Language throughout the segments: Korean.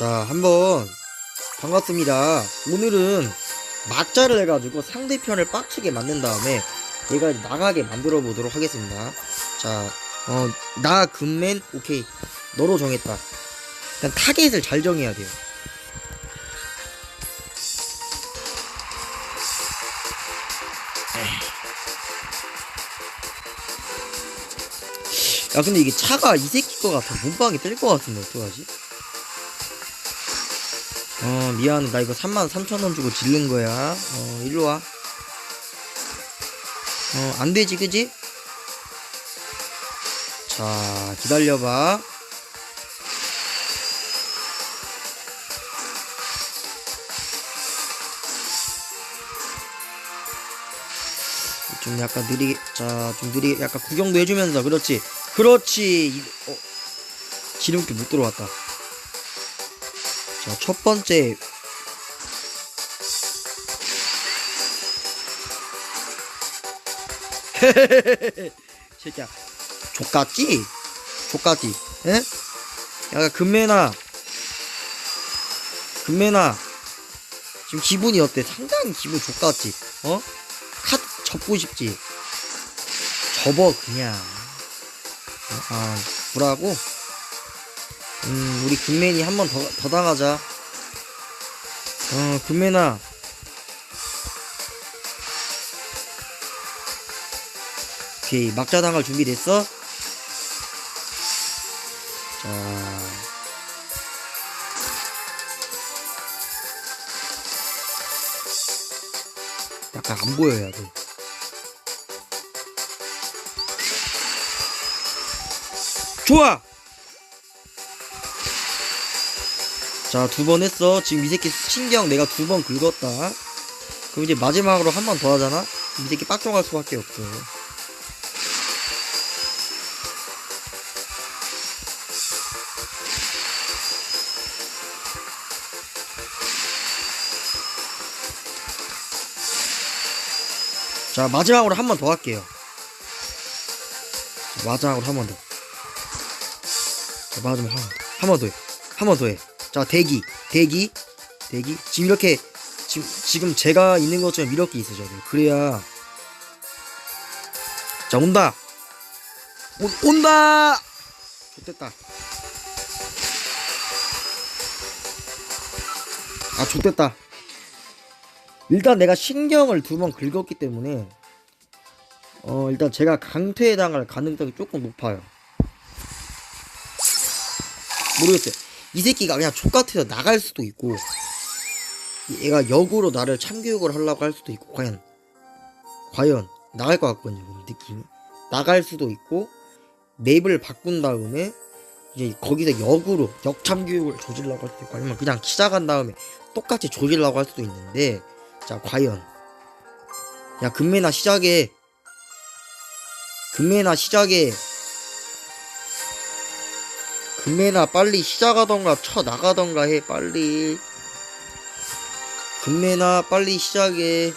자, 한번 반갑습니다. 오늘은 막자를 해가지고 상대편을 빡치게 만든 다음에 얘가 나가게 만들어 보도록 하겠습니다. 자, 어, 나 금맨 오케이 너로 정했다. 일단 타겟을 잘 정해야 돼요. 야 근데 이게 차가 이 새끼 거 같아 몸빵이 뜰 거 같은데 어떡하지? 어 미안해 나 이거 3만 3천원 주고 질른 거야. 어 일로와. 어 안되지 그지? 자 기다려봐. 좀 약간 느리게 자좀 느리게 약간 구경도 해주면서. 그렇지. 그렇지. 이- 어, 지름길 못 들어왔다 자 첫 번째 새끼야 족같지? 족같지? 에? 야 금매나 금매나 지금 기분이 어때? 상당히 기분 족같지? 어? 카드 접고 싶지? 접어 그냥 어, 아 구라고? 음 우리 금맨이 한 번 더 더 당하자 어 금맨아 오케이 막자 당할 준비 됐어? 자 약간 안 보여야 돼. 좋아! 자, 두 번 했어. 지금 이 새끼 신경 내가 두 번 긁었다. 그럼 이제 마지막으로 한 번 더 하잖아? 이 새끼 빡종할 수밖에 없어. 자, 마지막으로 한 번 더 할게요. 자, 마지막으로 한 번 더. 자, 마지막 한 번 더. 한 번 더 해. 한 번 더 해. 자, 대기. 대기. 대기. 지금 이렇게, 지금, 지금 제가 있는 것처럼 이렇게 있으셔야 돼요. 그래야. 자, 온다. 온, 온다! 좋됐다. 아, 좋됐다. 일단 내가 신경을 두 번 긁었기 때문에 어 일단 제가 강퇴에 당할 가능성이 조금 높아요 모르겠어요 이 새끼가 그냥 족같아서 나갈 수도 있고 얘가 역으로 나를 참교육을 하려고 할 수도 있고 과연 과연 나갈 것 같거든요 느낌이. 나갈 수도 있고 맵을 바꾼 다음에 이제 거기서 역으로 역참교육을 조질라고 할 수도 있고 아니면 그냥 시작한 다음에 똑같이 조질라고 할 수도 있는데 자 과연. 야 금매나 시작해 금매나 시작해 금매나 빨리 시작하던가 쳐 나가던가 해 빨리. 금매나 빨리 시작해.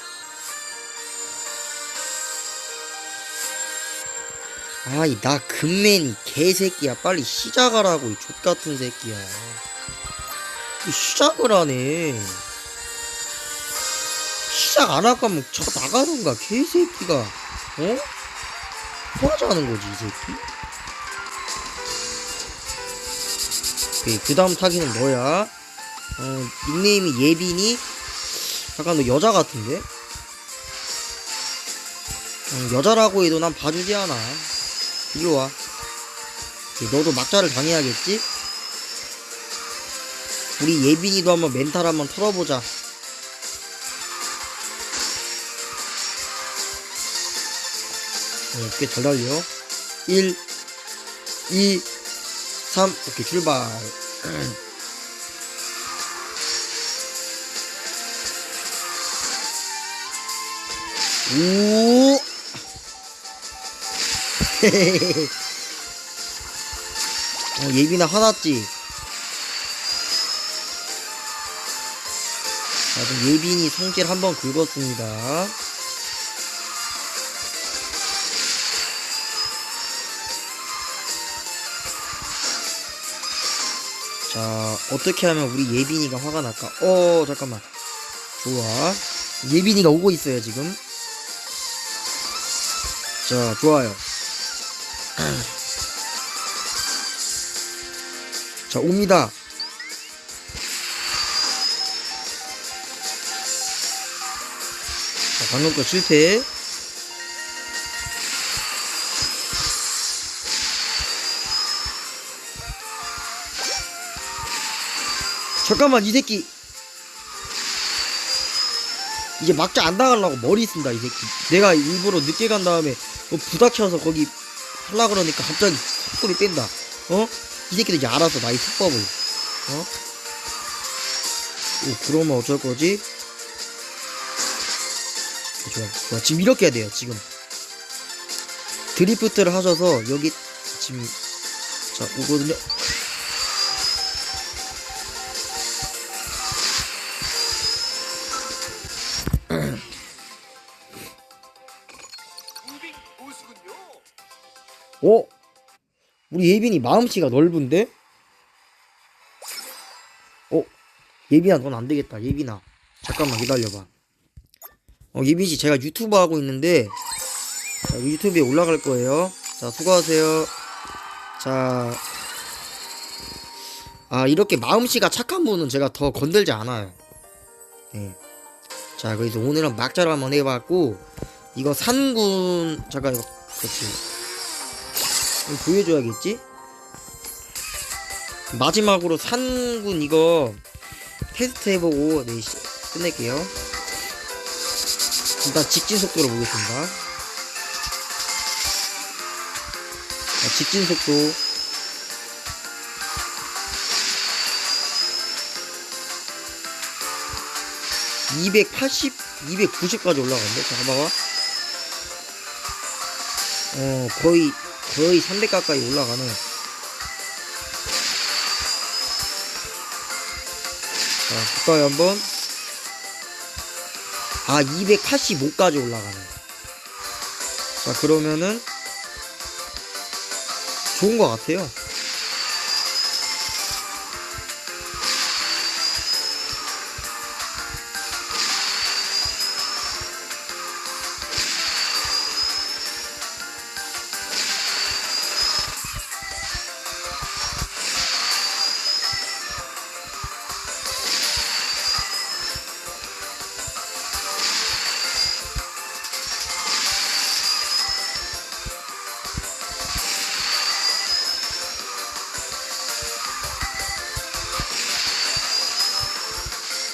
아이 나 금맨이 개새끼야. 빨리 시작하라고 이 족같은 새끼야. 이 시작을 하네. 시작 안 할 거면 쳐 나가던가 개새끼가. 어? 뭐하자는 거지 이 새끼 오케이 그 다음 타기는 뭐야? 어 닉네임이 예빈이? 잠깐 너 여자 같은데? 어, 여자라고 해도 난 봐주지 않아. 이리 와. 오케이, 너도 막자를 당해야겠지? 우리 예빈이도 한번 멘탈 한번 털어보자. 어, 꽤잘 달려. 1, 2, 3, 오케이, 출발. 오! 어, 예빈아 화났지? 자, 그럼 예빈이 성질 한번 긁었습니다. 자 어떻게 하면 우리 예빈이가 화가 날까? 어 잠깐만. 좋아. 예빈이가 오고 있어요 지금. 자 좋아요. 자 옵니다. 자 방금 거 실패 잠깐만 이 새끼. 이제 막자 안 당하려고 머리 쓴다 이 새끼. 내가 일부러 늦게 간 다음에 뭐 부닥쳐서 거기 하려 그러니까 갑자기 속도를 뺀다. 어? 이 새끼도 이제 알아서 나의 수법을. 어? 오, 그러면 어쩔 거지? 좋아 좋아. 지금 이렇게 해야 돼요 지금. 드리프트를 하셔서 여기 지금 자 오거든요 어? 우리 예빈이 마음씨가 넓은데? 어? 예빈아 넌 안되겠다 예빈아 잠깐만 기다려봐 어 예빈씨 제가 유튜브 하고 있는데 자, 유튜브에 올라갈 거예요 자 수고하세요 자 아, 이렇게 마음씨가 착한 분은 제가 더 건들지 않아요. 네. 자, 그래서 오늘은 막자로 한번 해봤고, 이거 산군, 잠깐, 이거, 그렇지. 이거 보여줘야겠지? 마지막으로 산군 이거 테스트 해보고, 네, 시- 끝낼게요. 일단 직진 속도로 보겠습니다. 자, 직진 속도. (280) (290까지) 올라갔네 잠깐 봐봐 어 거의 거의 300 가까이 올라가네. 자 가까이 한번. 아 285까지 올라가네. 자 그러면은 좋은 것 같아요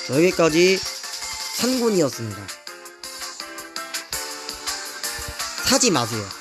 여기까지 산군이었습니다. 사지 마세요.